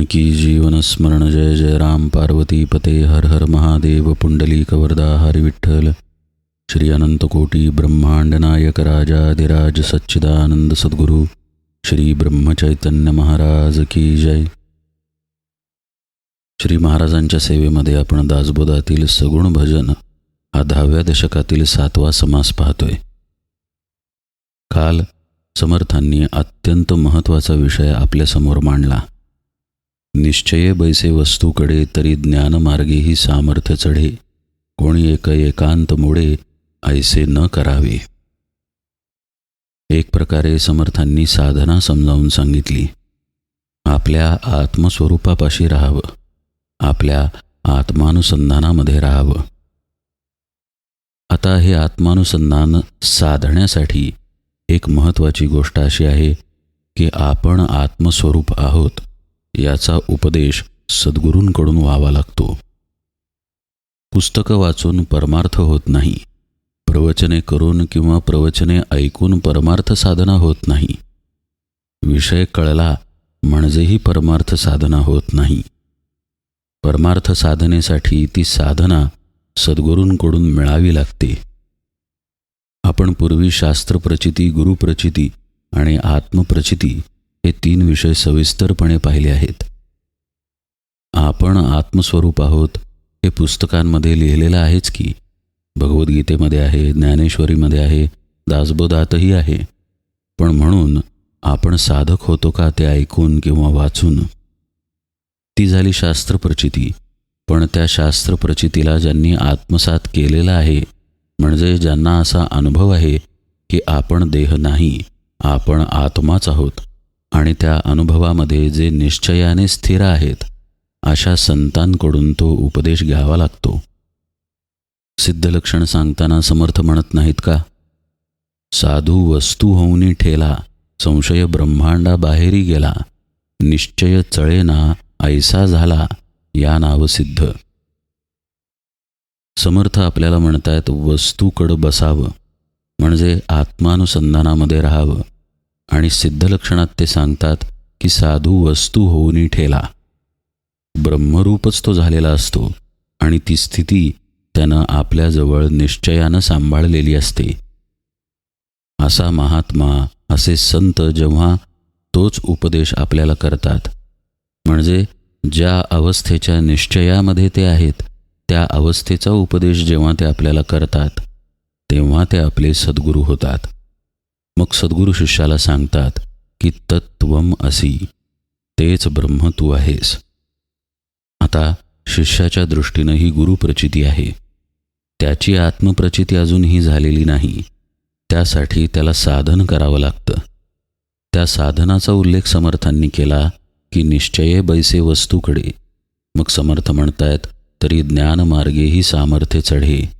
जानकी जीवन स्मरण जय जय राम पार्वती पते हर हर महादेव पुंडली कवरदा हरि विठ्ठल। श्री अनंतकोटी ब्रह्मांड नायक राजाधिराज सच्चिदानंद सद्गुरू। श्री ब्रह्मचैतन्य महाराज की जय। श्री महाराजांच्या सेवेमध्ये आपण दासबोधातील सगुण भजन हा दहाव्या दशकातील सातवा समास पाहतोय. काल समर्थांनी अत्यंत महत्त्वाचा विषय आपल्यासमोर मांडला. निश्चये बैसे वस्तूकडे तरी ज्ञानमार्गीही सामर्थ्य चढे. कोणी एक एकांत मोडे ऐसे न करावे. एक प्रकारे समर्थांनी साधना समजावून सांगितली. आपल्या आत्मस्वरूपापाशी राहावं. आपल्या आत्मानुसंधानामध्ये राहावं. आता हे आत्मानुसंधान साधण्यासाठी एक महत्त्वाची गोष्ट अशी आहे की आपण आत्मस्वरूप आहोत. याचा उपदेश सद्गुरूंकडून व्हावा लागतो. पुस्तकं वाचून परमार्थ होत नाही. प्रवचने करून किंवा प्रवचने ऐकून परमार्थ साधना होत नाही. विषय कळला म्हणजेही परमार्थ साधना होत नाही. परमार्थ साधनेसाठी ती साधना सद्गुरूंकडून मिळावी लागते. आपण पूर्वी शास्त्रप्रचिती गुरुप्रचिती आणि आत्मप्रचिती हे तीन विषय सविस्तरपणे पाहिले आहेत. आपण आत्मस्वरूप आहोत हे पुस्तकांमध्ये लिहिलेलं आहेच की भगवद्गीतेमध्ये आहे ज्ञानेश्वरीमध्ये आहे दासबोधातही आहे. पण म्हणून आपण साधक होतो का ते ऐकून किंवा वाचून? ती झाली शास्त्रप्रचिती पण त्या शास्त्रप्रचितीला ज्यांनी आत्मसात केलेला आहे म्हणजे ज्यांना असा अनुभव आहे की आपण देह नाही आपण आत्माच आहोत. आणि त्या अनुभवामध्ये जे निश्चयाने स्थिर आहेत अशा संतांकडून तो उपदेश घ्यावा लागतो. सिद्धलक्षण सांगताना समर्थ म्हणत नाहीत का? साधू वस्तू होऊनी ठेला संशय ब्रह्मांडा बाहेरी गेला निश्चय चळेना ऐसा झाला या नाव सिद्ध. समर्थ आपल्याला म्हणतायत वस्तूकडं बसावं म्हणजे आत्मानुसंधानामध्ये राहावं. आणि सिद्धलक्षणात ते सांगतात की साधू वस्तू होऊनी ठेला. ब्रह्मरूपच तो झालेला असतो आणि ती स्थिती त्यानं आपल्याजवळ निश्चयानं सांभाळलेली असते. असा महात्मा असे संत जेव्हा तोच उपदेश आपल्याला करतात. म्हणजे ज्या अवस्थेच्या निश्चयामध्ये ते आहेत त्या अवस्थेचा उपदेश जेव्हा ते आपल्याला करतात तेव्हा ते आपले सद्गुरू होतात. मग सद्गुरू शिष्याला सांगतात की तत्वम असी तेच ब्रह्म तू आहेस. आता शिष्याच्या दृष्टीनं ही गुरुप्रचिती आहे. त्याची आत्मप्रचिती अजूनही झालेली नाही. त्यासाठी त्याला साधन करावं लागतं. त्या साधनाचा उल्लेख समर्थांनी केला की निश्चये बैसे वस्तूकडे. मग समर्थ म्हणतायत तरी ज्ञानमार्गेही सामर्थ्य चढे.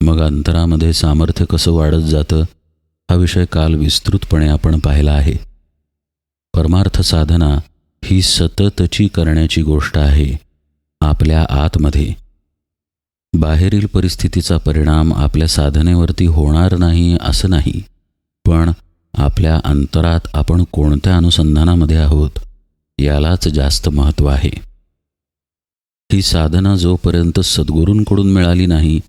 मग अंतरामध्ये सामर्थ्य कसं वाढत जातं? हा विषय काल विस्तृतपणे आपण पाहिला आहे. परमार्थ साधना ही सततची करण्याची गोष्ट आहे आपल्या आतमध्ये. बाहेरील परिस्थितीचा परिणाम आपल्या साधनेवरती होणार नाही असं नाही पण आपल्या अंतरात आपण कोणत्या अनुसंधानामध्ये आहोत यालाच जास्त महत्त्व आहे. ही साधना जोपर्यंत सद्गुरूंकडून मिळाली नाही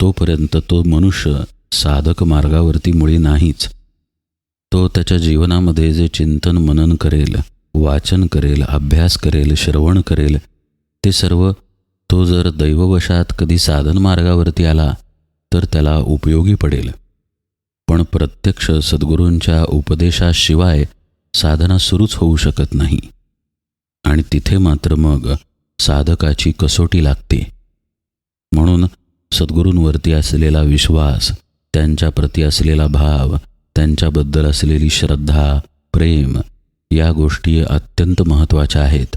तोपर्यंत तो मनुष्य साधक मार्गावरती मुळी नाहीच. तो त्याच्या जीवनामध्ये जे चिंतन मनन करेल वाचन करेल अभ्यास करेल श्रवण करेल ते सर्व तो जर दैववशात कधी साधन मार्गावरती आला तर त्याला उपयोगी पडेल. पण प्रत्यक्ष सद्गुरूंच्या उपदेशाशिवाय साधना सुरूच होऊ शकत नाही. आणि तिथे मात्र मग साधकाची कसोटी लागते. म्हणून सद्गुरूंवरती असलेला विश्वास त्यांच्याप्रती असलेला भाव त्यांच्याबद्दल असलेली श्रद्धा प्रेम या गोष्टी अत्यंत महत्त्वाच्या आहेत.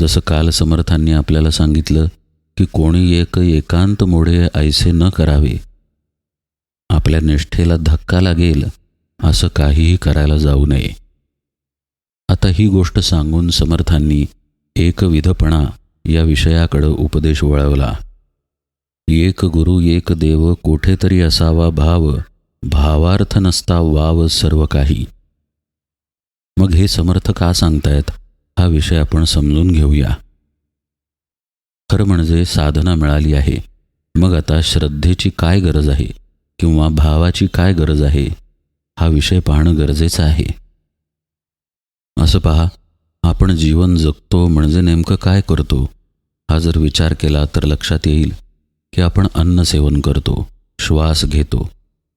जसं काल समर्थांनी आपल्याला सांगितलं की कोणी एक एकांत मोढे ऐसे न करावे. आपल्या निष्ठेला धक्का लागेल असं काहीही करायला जाऊ नये. आता ही गोष्ट सांगून समर्थांनी एकविधपणा या विषयाकडं उपदेश वळवला. एक गुरु एक देव कोठेतरी असावा भाव भावार्थ नसता वाव सर्व काही. मग हे समर्थ का सांगतायत? हा विषय आपण समजून घेऊया. खरं म्हणजे साधना मिळाली आहे. मग आता श्रद्धेची काय गरज आहे? किंवा भावाची काय गरज आहे? हा विषय पाहणं गरजेचं आहे. असं पहा आपण जीवन जगतो म्हणजे नेमकं काय करतो? हा जर विचार केला तर लक्षात येईल. की आपण अन्न सेवन करतो श्वास घेतो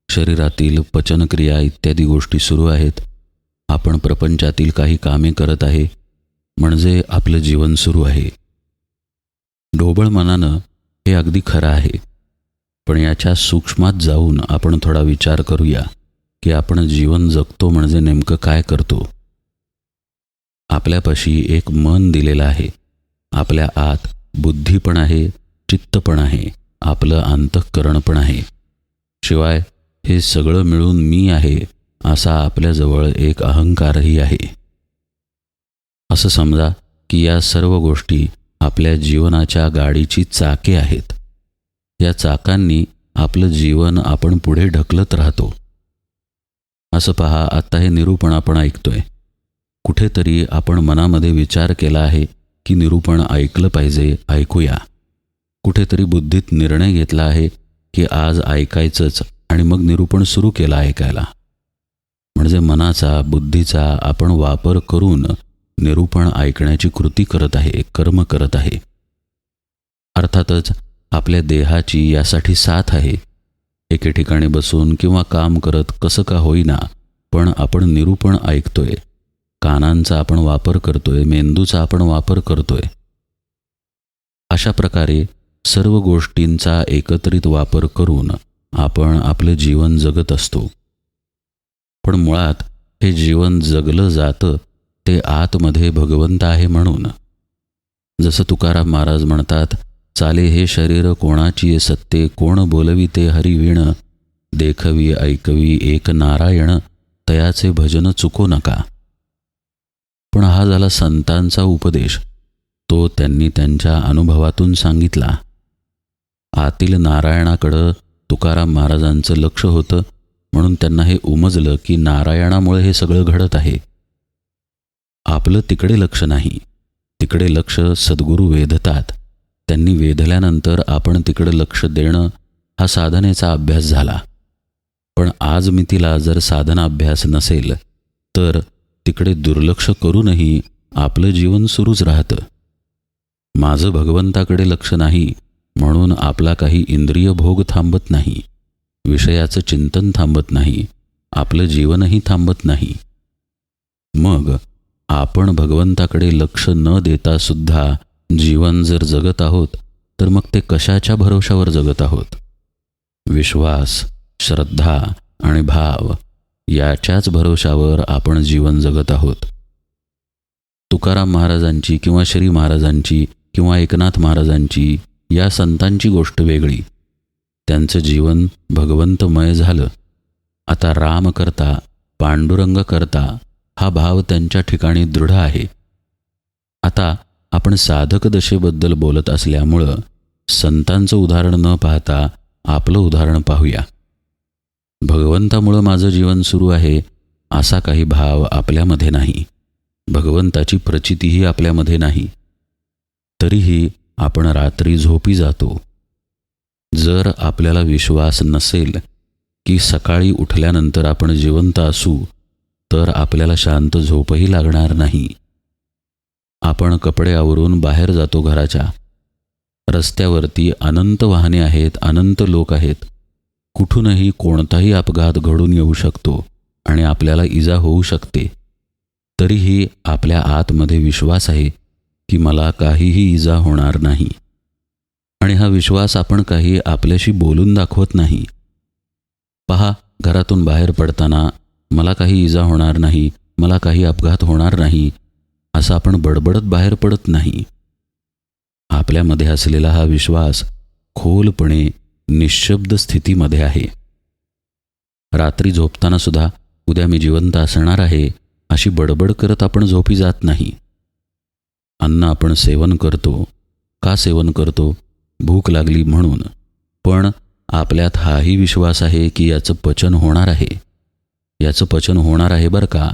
शरीरातील पचनक्रिया इत्यादी गोष्टी सुरू आहेत. आपण प्रपंचातील काही कामे करत आहे म्हणजे आपलं जीवन सुरू आहे. ढोबळ मनानं हे अगदी खरं आहे. पण याच्या सूक्ष्मात जाऊन आपण थोडा विचार करूया की आपण जीवन जगतो म्हणजे नेमकं काय करतो? आपल्यापाशी एक मन दिलेलं आहे. आपल्या आत बुद्धी पण आहे चित्त पण आहे. आपलं अंतःकरण पण आहे. शिवाय हे सगळं मिळून मी आहे असा आपल्याजवळ एक अहंकारही आहे. असं समजा की या सर्व गोष्टी आपल्या जीवनाच्या गाडीची चाके आहेत. या चाकांनी आपलं जीवन आपण पुढे ढकलत राहतो. असं पहा आत्ता हे निरूपण आपण ऐकतोय. कुठेतरी आपण मनामध्ये विचार केला आहे की निरूपण ऐकलं पाहिजे ऐकूया. कुठेतरी बुद्धीत निर्णय घेतला आहे की आज ऐकायचंच आणि मग निरूपण सुरू केलं ऐकायला. म्हणजे मनाचा बुद्धीचा आपण वापर करून निरूपण ऐकण्याची कृती करत आहे कर्म करत आहे. अर्थातच आपल्या देहाची यासाठी साथ आहे. एके ठिकाणी बसून किंवा काम करत कसं का होईना पण आपण निरूपण ऐकतोय. कानांचा आपण वापर करतोय मेंदूचा आपण वापर करतोय. अशा प्रकारे सर्व गोष्टींचा एकत्रित वापर करून आपण आपलं जीवन जगत असतो. पण मुळात हे जीवन जगलं जातं ते आतमध्ये भगवंत आहे म्हणून. जसं तुकाराम महाराज म्हणतात चाले हे शरीर कोणाची सत्ते कोण बोलवी ते हरिवीण देखवी ऐकवी एक नारायण तयाचे भजन चुको नका. पण हा झाला संतांचा उपदेश. तो त्यांनी त्यांच्या अनुभवातून सांगितला. आतील नारायणाकडं तुकाराम महाराजांचं लक्ष होतं म्हणून त्यांना हे उमजलं की नारायणामुळे हे सगळं घडत आहे. आपलं तिकडे लक्ष नाही. तिकडे लक्ष सद्गुरू वेधतात. त्यांनी वेधल्यानंतर आपण तिकडं लक्ष देणं हा साधनेचा अभ्यास झाला. पण आज मी तिला जर साधना अभ्यास नसेल तर तिकडे दुर्लक्ष करूनही आपलं जीवन सुरूच राहतं. माझं भगवंताकडे लक्ष नाही म्हणून आपला काही इंद्रिय भोग थांबत नाही विषयाचं चिंतन थांबत नाही आपलं जीवनही थांबत नाही. मग आपण भगवंताकडे लक्ष न देता सुद्धा जीवन जर जगत आहोत तर मग ते कशाच्या भरोशावर जगत आहोत? विश्वास श्रद्धा आणि भाव याच्याच भरोशावर आपण जीवन जगत आहोत. तुकाराम महाराजांची किंवा श्री महाराजांची किंवा एकनाथ महाराजांची या संतांची गोष्ट वेगळी. त्यांचं जीवन भगवंतमय झालं. आता राम करता पांडुरंग करता हा भाव त्यांच्या ठिकाणी दृढ आहे. आता आपण साधक दशेबद्दल बोलत असल्यामुळं संतांचं उदाहरण न पाहता आपलं उदाहरण पाहूया. भगवंतामुळं माझं जीवन सुरू आहे असा काही भाव आपल्यामध्ये नाही. भगवंताची प्रचितीही आपल्यामध्ये नाही. तरीही आपण रात्री झोपी जातो. जर आपल्याला विश्वास नसेल की सकाळी उठल्यानंतर आपण जिवंत असू तर आपल्याला शांत झोपही लागणार नाही. आपण कपडे आवरून बाहेर जातो घराच्या. रस्त्यावरती अनंत वाहने आहेत अनंत लोक आहेत. कुठूनही कोणताही अपघात घडून येऊ शकतो आणि आपल्याला इजा होऊ शकते. तरीही आपल्या आतमध्ये विश्वास आहे की मला काहीही इजा होणार नाही. आणि हा विश्वास आपण काही आपल्याशी बोलून दाखवत नाही. पहा घरातून बाहेर पडताना मला काही इजा होणार नाही मला काही अपघात होणार नाही असं आपण बडबडत बाहेर पडत नाही. आपल्यामध्ये असलेला हा विश्वास खोलपणे निशब्द स्थितीमध्ये आहे. रात्री झोपताना सुद्धा उद्या मी जिवंत असणार आहे अशी बडबड करत आपण झोपी जात नाही. अन्न आपण सेवन करतो. का सेवन करतो? भूक लागली म्हणून. पण आपल्यात हाही विश्वास आहे की याचं पचन होणार आहे. याचं पचन होणार आहे बरं का?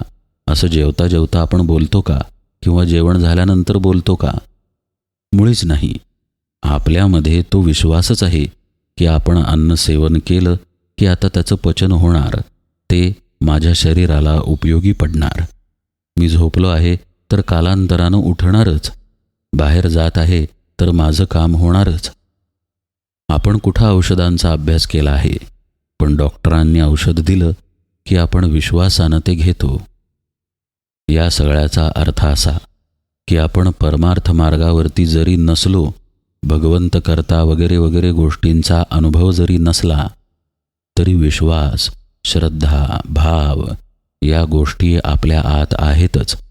असं जेवता जेवता आपण बोलतो का? किंवा जेवण झाल्यानंतर बोलतो का? मुळीच नाही. आपल्यामध्ये तो विश्वासच आहे की आपण अन्न सेवन केलं की आता त्याचं पचन होणार. ते माझ्या शरीराला उपयोगी पडणार. मी झोपलो आहे तर कालांतरानं उठणारच. बाहेर जात आहे तर माझं काम होणारच. आपण कुठं औषधांचा अभ्यास केला आहे? पण डॉक्टरांनी औषध दिलं की आपण विश्वासानं ते घेतो. या सगळ्याचा अर्थ असा की आपण परमार्थ मार्गावरती जरी नसलो भगवंत करता वगैरे वगैरे गोष्टींचा अनुभव जरी नसला तरी विश्वास श्रद्धा भाव या गोष्टी आपल्या आत आहेतच.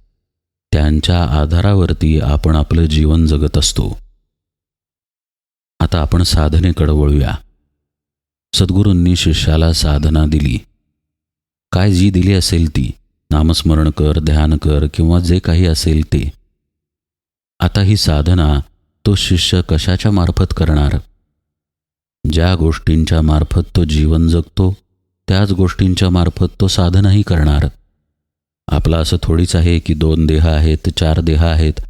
त्यांच्या आधारावरती आपण आपलं जीवन जगत असतो. आता आपण साधनेकडे वळूया. सद्गुरूंनी शिष्याला साधना दिली. काय जी दिली असेल ती नामस्मरण कर ध्यान कर किंवा जे काही असेल ते. आता ही साधना तो शिष्य कशाच्या मार्फत करणार? ज्या गोष्टींच्या मार्फत तो जीवन जगतो त्याच गोष्टींच्या मार्फत तो साधनाही करणार. आपला असं थोडीच आहे की दोन देह आहेत चार देह आहेत.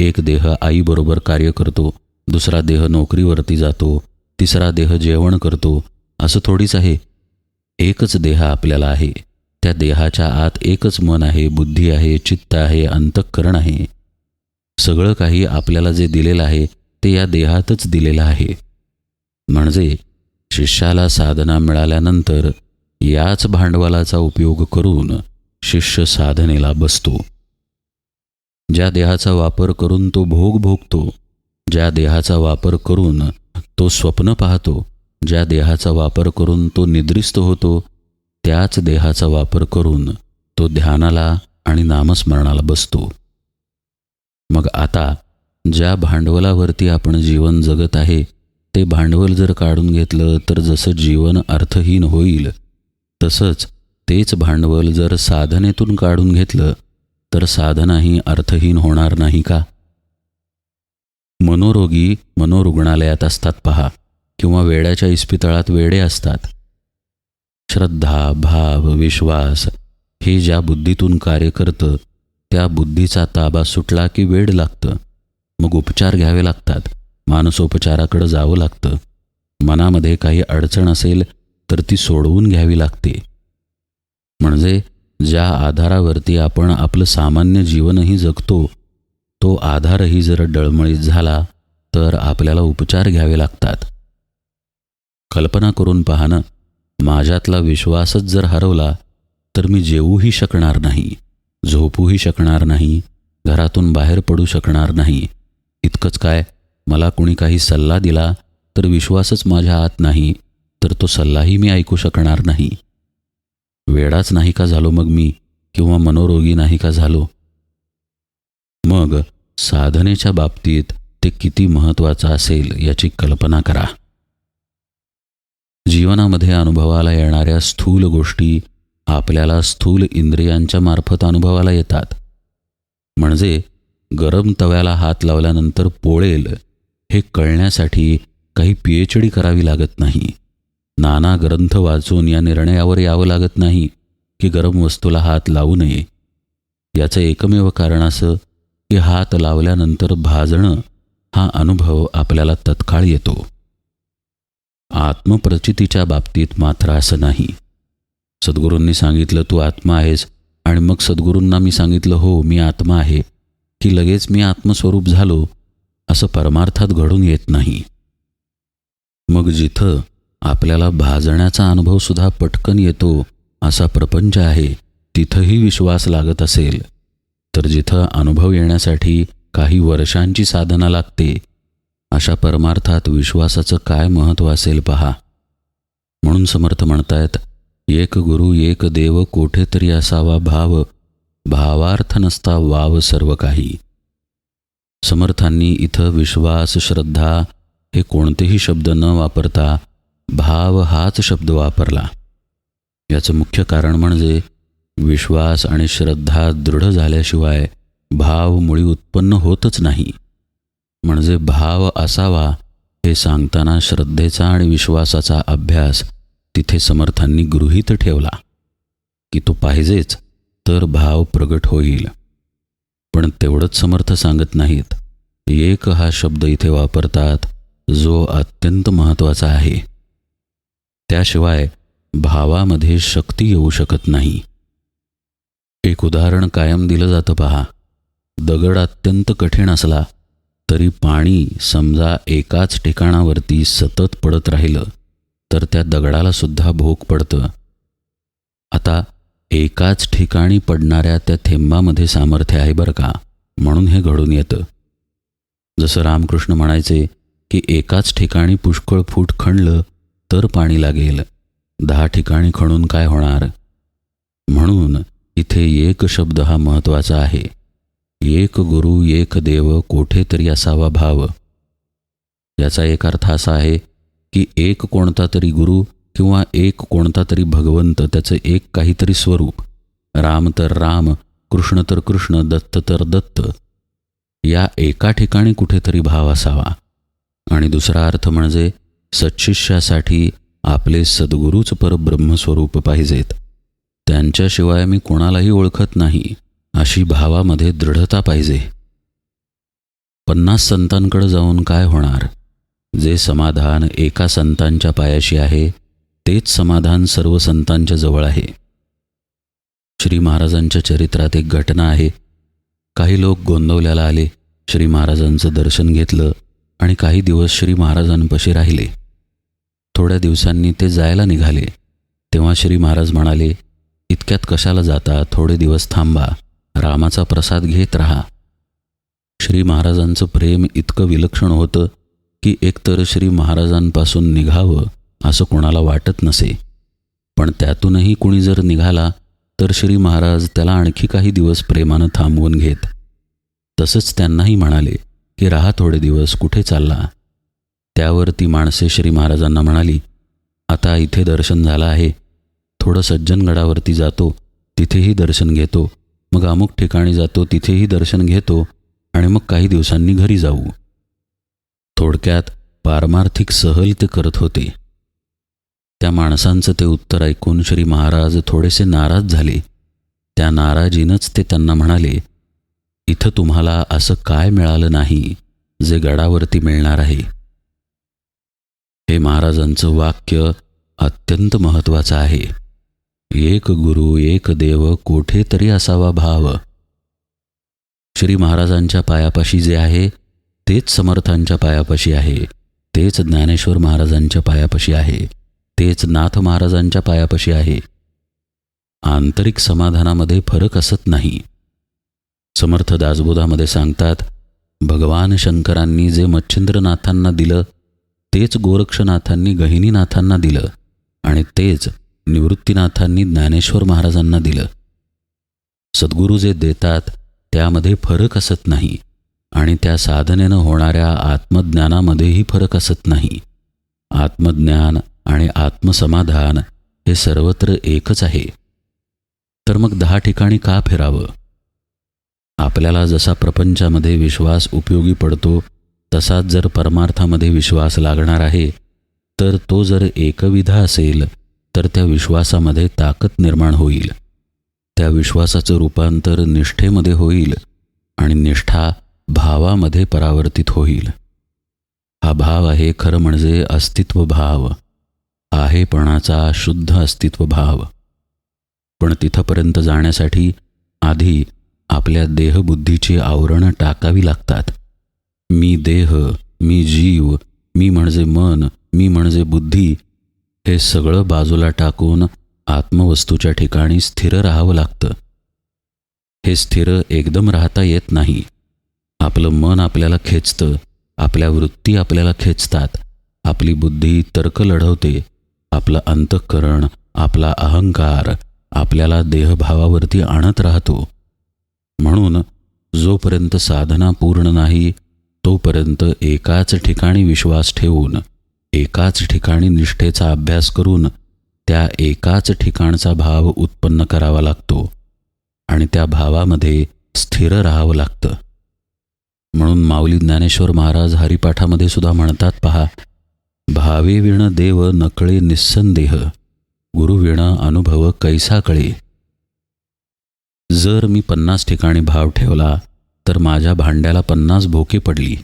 एक देह आईबरोबर कार्य करतो दुसरा देह नोकरीवरती जातो तिसरा देह जेवण करतो. असं थोडीच आहे. एकच देह आपल्याला आहे. त्या देहाच्या आत एकच मन आहे बुद्धी आहे चित्त आहे अंतःकरण आहे. सगळं काही आपल्याला जे दिलेलं आहे ते या देहातच दिलेलं आहे. म्हणजे शिष्याला साधना मिळाल्यानंतर याच भांडवलाचा उपयोग करून शिष्य साधनेला बसतो. ज्या देहाचा वापर करून तो भोग भोगतो ज्या देहाचा वापर करून तो स्वप्न पाहतो ज्या देहाचा वापर करून तो निद्रिस्त होतो त्याच देहाचा वापर करून तो ध्यानाला आणि नामस्मरणाला बसतो. मग आता ज्या भांडवलावरती आपण जीवन जगत आहे ते भांडवल जर काढून घेतलं तर जसं जीवन अर्थहीन होईल तसंच तेच भांडवल जर साधनेतून काढून घेतलं तर साधनाही अर्थहीन होणार नाही का? मनोरोगी मनोरुग्णालयात असतात पहा किंवा वेड्याच्या इस्पितळात वेडे असतात. श्रद्धा भाव विश्वास हे ज्या बुद्धीतून कार्य करतं त्या बुद्धीचा ताबा सुटला की वेड लागतं. मग उपचार घ्यावे लागतात मानसोपचाराकडं जावं लागतं. मनामध्ये काही अडचण असेल तर ती सोडवून घ्यावी लागते. म्हणजे ज्या आधारावरती आपण आपलं सामान्य जीवनही जगतो तो आधारही जर डळमळीत झाला तर आपल्याला उपचार घ्यावे लागतात. कल्पना करून पाहणं माझ्यातला विश्वासच जर हरवला तर मी जेवूही शकणार नाही झोपूही शकणार नाही घरातून बाहेर पडू शकणार नाही. इतकंच काय मला कुणी काही सल्ला दिला तर विश्वासच माझ्या आत नाही तर तो सल्लाही मी ऐकू शकणार नाही. वेडाच नाही का झालो मग मी? किंवा मनोरोगी नाही का झालो? मग साधनेच्या बाबतीत ते किती महत्त्वाचं असेल याची कल्पना करा. जीवनामध्ये अनुभवाला येणाऱ्या स्थूल गोष्टी आपल्याला स्थूल इंद्रियांच्या मार्फत अनुभवाला येतात. म्हणजे गरम तव्याला हात लावल्यानंतर पोळेल हे कळण्यासाठी काही पीएच डी करावी लागत नाही. नाना ग्रंथ वाचून या निर्णयावर यावं लागत नाही की गरम वस्तूला हात लावू नये. याचं एकमेव कारण असं की हात लावल्यानंतर भाजणं हा अनुभव आपल्याला तत्काळ येतो. आत्मप्रचितीच्या बाबतीत मात्र असं नाही. सद्गुरूंनी सांगितलं तू आत्मा आहेस आणि मग सद्गुरूंना मी सांगितलं हो मी आत्मा आहे की लगेच मी आत्मस्वरूप झालो असं परमार्थात घडून येत नाही. मग जिथं आपल्याला भाजण्याचा अनुभवसुद्धा पटकन येतो असा प्रपंच आहे. तिथंही विश्वास लागत असेल. तर जिथं अनुभव येण्यासाठी काही वर्षांची साधना लागते अशा परमार्थात विश्वासाचं काय महत्त्व असेल पहा. म्हणून समर्थ म्हणतायत एक गुरु एक देव कोठेतरी असावा भाव भावार्थ नसता वाव सर्व काही. समर्थांनी इथं विश्वास श्रद्धा हे कोणतेही शब्द न वापरता भाव हाच शब्द वापरला. याचं मुख्य कारण म्हणजे विश्वास आणि श्रद्धा दृढ झाल्याशिवाय भाव मुळी उत्पन्न होतच नाही. म्हणजे भाव असावा हे सांगताना श्रद्धेचा आणि विश्वासाचा अभ्यास तिथे समर्थांनी गृहीत ठेवला. की तो पाहिजेच तर भाव प्रगट होईल. पण तेवढंच समर्थ सांगत नाहीत. एक हा शब्द इथे वापरतात जो अत्यंत महत्त्वाचा आहे. त्याशिवाय भावामध्ये शक्ती येऊ शकत नाही. एक उदाहरण कायम दिलं जातं पहा. दगड अत्यंत कठीण असला तरी पाणी समजा एकाच ठिकाणावरती सतत पडत राहिलं तर त्या दगडाला सुद्धा भोग पडतं. आता एकाच ठिकाणी पडणाऱ्या त्या थेंबामध्ये सामर्थ्य आहे बरं का? म्हणून हे घडून येतं. जसं रामकृष्ण म्हणायचे की एकाच ठिकाणी पुष्कळ फूट खणलं तर पाणी लागेल. दहा ठिकाणी खणून काय होणार? म्हणून इथे एक शब्द हा महत्त्वाचा आहे. एक गुरु एक देव कोठेतरी असावा भाव. याचा एक अर्थ असा आहे की एक कोणता तरी गुरु किंवा एक कोणता तरी भगवंत त्याचं एक काहीतरी स्वरूप. राम तर राम कृष्ण तर कृष्ण दत्त तर दत्त. या एका ठिकाणी कुठेतरी भाव असावा. आणि दुसरा अर्थ म्हणजे सच्शिष्यासाठी आपले सद्गुरूच परब्रह्मस्वरूप पाहिजेत. त्यांच्याशिवाय मी कोणालाही ओळखत नाही अशी भावामध्ये दृढता पाहिजे. पन्नास संतांकडे जाऊन काय होणार? जे समाधान एका संतांच्या पायाशी आहे तेच समाधान सर्व संतांच्या जवळ आहे. श्री महाराजांच्या चरित्रात एक घटना आहे. काही लोक गोंदवल्याला आले श्री महाराजांचं दर्शन घेतलं आणि काही दिवस श्री महाराजांपाशी राहिले. थोड्या दिवसांनी ते जायला निघाले. तेव्हा श्री महाराज म्हणाले इतक्यात कशाला जाता? थोडे दिवस थांबा. रामाचा प्रसाद घेत राहा. श्री महाराजांचं प्रेम इतकं विलक्षण होतं की एकतर श्री महाराजांपासून निघावं असं कोणाला वाटत नसे. पण त्यातूनही कुणी जर निघाला तर श्री महाराज त्याला आणखी काही दिवस प्रेमानं थांबवून घेत. तसंच त्यांनाही म्हणाले की राहा थोडे दिवस कुठे चालला? त्यावर ती माणसे श्री महाराजांना म्हणाली आता इथे दर्शन झालं आहे. थोडं सज्जनगडावरती जातो तिथेही दर्शन घेतो. मग अमुक ठिकाणी जातो तिथेही दर्शन घेतो आणि मग काही दिवसांनी घरी जाऊ. थोडक्यात पारमार्थिक सहल ते करत होते. त्या माणसांचं ते उत्तर ऐकून श्री महाराज थोडेसे नाराज झाले. त्या नाराजीनंच ते त्यांना म्हणाले इथं तुम्हाला असं काय मिळालं नाही जे गडावरती मिळणार आहे? हे महाराजांचं वाक्य अत्यंत महत्त्वाचं आहे. एक गुरु एक देव कोठे तरी असावा भाव. श्री महाराजांच्या पायापाशी जे आहे तेच समर्थांच्या पायापाशी आहे. तेच ज्ञानेश्वर महाराजांच्या पायापाशी आहे. तेच नाथ महाराजांच्या पायापाशी आहे. आंतरिक समाधानामध्ये फरक असत नाही. समर्थ दासबोधामध्ये सांगतात भगवान शंकरांनी जे मच्छिंद्रनाथांना दिलं तेच गोरक्षनाथांनी गहिनीनाथांना दिलं आणि तेच निवृत्तीनाथांनी ज्ञानेश्वर महाराजांना दिलं. सद्गुरू जे देतात त्यामध्ये फरक असत नाही आणि त्या साधनेनं होणाऱ्या आत्मज्ञानामध्येही फरक असत नाही. आत्मज्ञान आणि आत्मसमाधान हे सर्वत्र एकच आहे. तर मग दहा ठिकाणी का फिरावं? आपल्याला जसा प्रपंचामध्ये विश्वास उपयोगी पडतो तसाच जर परमार्थामध्ये विश्वास लागणार आहे तर तो जर एकविधा असेल तर त्या विश्वासामध्ये ताकद निर्माण होईल. त्या विश्वासाचं रूपांतर निष्ठेमध्ये होईल आणि निष्ठा भावामध्ये परावर्तित होईल. हा भाव आहे खरं म्हणजे अस्तित्व भाव आहेपणाचा शुद्ध अस्तित्व भाव पण तिथंपर्यंत जाण्यासाठी आधी आपल्या देहबुद्धीची आवरणं टाकावी लागतात. मी देह मी जीव मी म्हणजे मन मी म्हणजे बुद्धी हे सगळं बाजूला टाकून आत्मवस्तूच्या ठिकाणी स्थिर राहावं लागतं. हे स्थिर एकदम राहता येत नाही. आपलं मन आपल्याला खेचतं आपल्या वृत्ती आपल्याला खेचतात आपली बुद्धी तर्क लढवते आपलं अंतःकरण आपला अहंकार आपल्याला देहभावावरती आणत राहतो. म्हणून जोपर्यंत साधना पूर्ण नाही तोपर्यंत एकाच ठिकाणी विश्वास ठेवून एकाच ठिकाणी निष्ठेचा अभ्यास करून त्या एकाच ठिकाणचा भाव उत्पन्न करावा लागतो आणि त्या भावामध्ये स्थिर राहावं लागतं. म्हणून माऊली ज्ञानेश्वर महाराज हरिपाठामध्ये सुद्धा म्हणतात पहा भावे विण देव नकळे निस्संदेह गुरुविण अनुभव कैसा कळे? जर मी पन्नास ठिकाणी भाव ठेवला तर माझ्या भांड्याला पन्नास भोके पडली.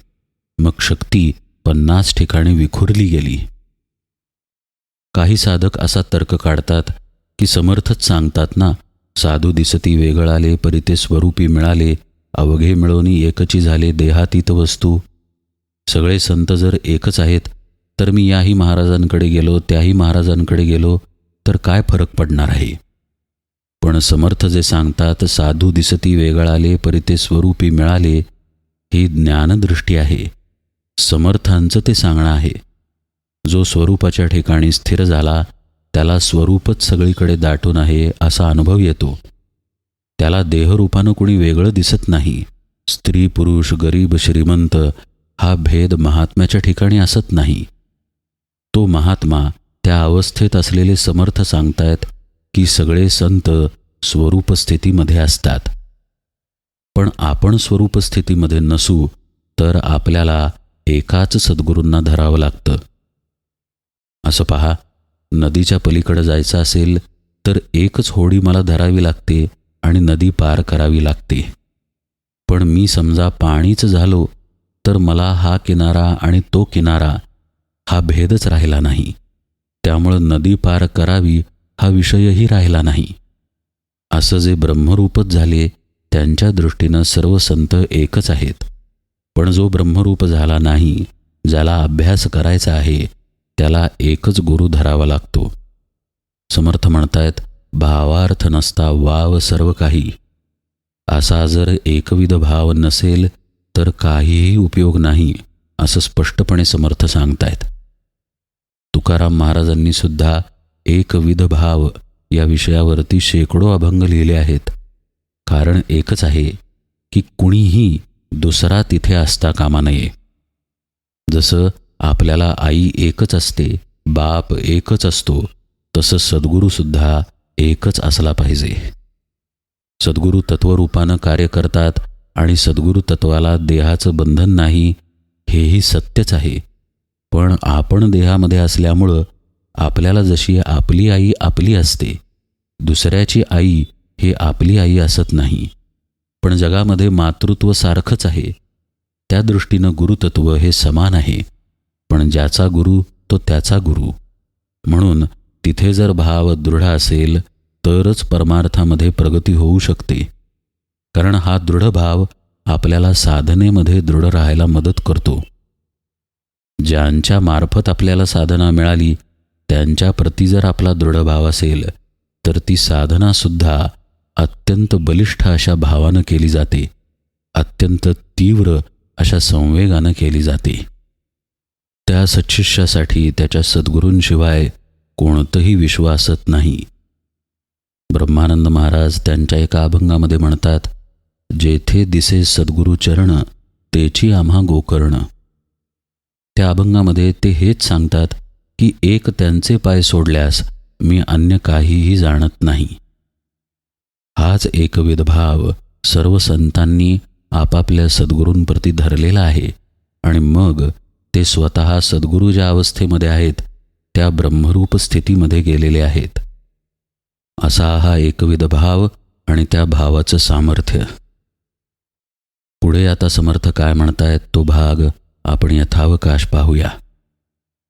मग शक्ती पन्नास ठिकाणी विखुरली गेली. काही साधक असा तर्क काढतात की समर्थच सांगतात ना साधू दिसती वेगळाले परी ते स्वरूपी मिळाले अवघे मिळवणी एकची झाले देहातीत वस्तू. सगळे संत जर एकच आहेत तर मी याही महाराजांकडे गेलो त्याही महाराजांकडे गेलो तर काय फरक पडणार आहे? पण समर्थ जे सांगतात साधू दिसती वेगळाले परी ते स्वरूपी मिळाले ही ज्ञानदृष्टी आहे. समर्थांचं ते सांगणं आहे. जो स्वरूपाच्या ठिकाणी स्थिर झाला त्याला स्वरूपच सगळीकडे दाटून आहे असा अनुभव येतो. त्याला देहरूपानं कुणी वेगळं दिसत नाही. स्त्री पुरुष गरीब श्रीमंत हा भेद महात्म्याच्या ठिकाणी असत नाही. तो महात्मा त्या अवस्थेत असलेले समर्थ सांगतायत की सगळे संत स्वरूपस्थितीमध्ये असतात. पण आपण स्वरूप स्थितीमध्ये नसू तर आपल्याला एकाच सद्गुरूंना धरावं लागतं. असं पहा नदीच्या पलीकडे जायचं असेल तर एकच होडी मला धरावी लागते आणि नदी पार करावी लागते. पण मी समजा पाणीच झालो तर मला हा किनारा आणि तो किनारा हा भेदच राहिला नाही. त्यामुळं नदी पार करावी हा विषयही राहिला नाही. असं जे ब्रह्मरूपच झाले त्यांच्या दृष्टीनं सर्व संत एकच आहेत. पण जो ब्रह्मरूप झाला नाही ज्याला अभ्यास करायचा आहे त्याला एकच गुरु धरावा लागतो. समर्थ म्हणतायत भावार्थ नसता वाव सर्व काही. असा जर एकविध भाव नसेल तर काहीही उपयोग नाही असं स्पष्टपणे समर्थ सांगतायत. तुकाराम महाराजांनी सुद्धा एकविध भाव या विषयावरती शेकडो अभंग लिहिले आहेत. कारण एकच आहे की कुणीही दुसरा तिथे असता कामा नये. जसं आपल्याला आई एकच असते बाप एकच असतो तसं सद्गुरूसुद्धा एकच असला पाहिजे. सद्गुरू तत्वरूपानं कार्य करतात आणि सद्गुरू तत्वाला देहाचं बंधन नाही हेही सत्यच आहे. पण आपण देहामध्ये असल्यामुळं आपल्याला जशी आपली आई आपली असते दुसऱ्याची आई हे आपली आई असत नाही. पण जगामध्ये मातृत्व सारखंच आहे. त्या दृष्टीनं गुरुतत्व हे समान आहे. पण ज्याचा गुरु तो त्याचा गुरु. म्हणून तिथे जर भाव दृढ असेल तरच परमार्थामध्ये प्रगती होऊ शकते. कारण हा दृढ भाव आपल्याला साधनेमध्ये दृढ राहायला मदत करतो. ज्यांच्या मार्फत आपल्याला साधना मिळाली त्यांच्याप्रती जर आपला दृढ भाव असेल तर ती साधनासुद्धा अत्यंत बलिष्ठ अशा भावानं केली जाते. अत्यंत तीव्र अशा संवेगानं केली जाते. त्या सच्छिष्यासाठी त्याच्या सद्गुरूंशिवाय कोणतंही विश्वासत नाही. ब्रह्मानंद महाराज त्यांच्या एका अभंगामध्ये म्हणतात जेथे दिसे सद्गुरू चरण तेची आम्हा गोकर्ण. त्या अभंगामध्ये ते हेच सांगतात की एक त्यांचे पाय सोडल्यास मी अन्य काहीही जाणत नाही. हाच एकविध भाव सर्व संतांनी आपापल्या सद्गुरूंप्रती धरलेला आहे आणि मग ते स्वतः सद्गुरू ज्या अवस्थेमध्ये आहेत त्या ब्रह्मरूप स्थितीमध्ये गेलेले आहेत. असा हा एकविध भाव आणि त्या भावाचं सामर्थ्य. पुढे आता समर्थ काय म्हणतायत तो भाग आपण यथावकाश पाहूया.